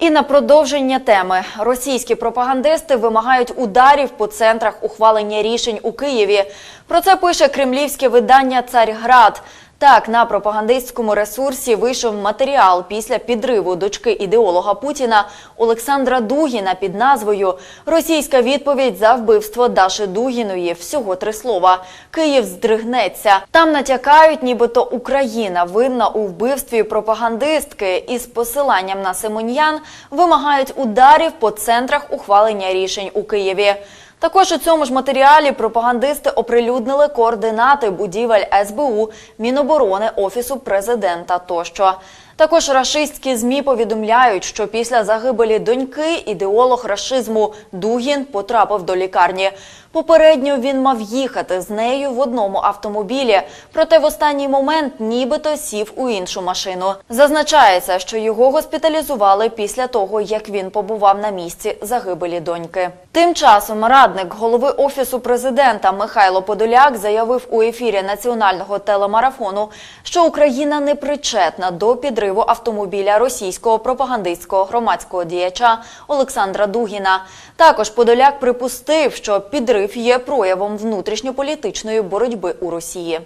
І на продовження теми російські пропагандисти вимагають ударів по центрах ухвалення рішень у Києві. Про це пише кремлівське видання Царьград. Так, на пропагандистському ресурсі вийшов матеріал після підриву дочки ідеолога Путіна Олександра Дугіна під назвою Російська відповідь за вбивство Даши Дугіної. Всього три слова. Київ здригнеться. Там натякають, нібито Україна винна у вбивстві пропагандистки із посиланням на Симоньян вимагають ударів по центрах ухвалення рішень у Києві. Також у цьому ж матеріалі пропагандисти оприлюднили координати будівель СБУ, Міноборони, Офісу президента тощо. Також рашистські ЗМІ повідомляють, що після загибелі доньки ідеолог рашизму Дугін потрапив до лікарні. Попередньо він мав їхати з нею в одному автомобілі, проте в останній момент нібито сів у іншу машину. Зазначається, що його госпіталізували після того, як він побував на місці загибелі доньки. Тим часом радник голови офісу президента Михайло Подоляк заявив у ефірі національного телемарафону, що Україна не причетна до підриву автомобіля російського пропагандистського громадського діяча Олександра Дугіна. Також Подоляк припустив, що підрив є проявом внутрішньополітичної боротьби у Росії.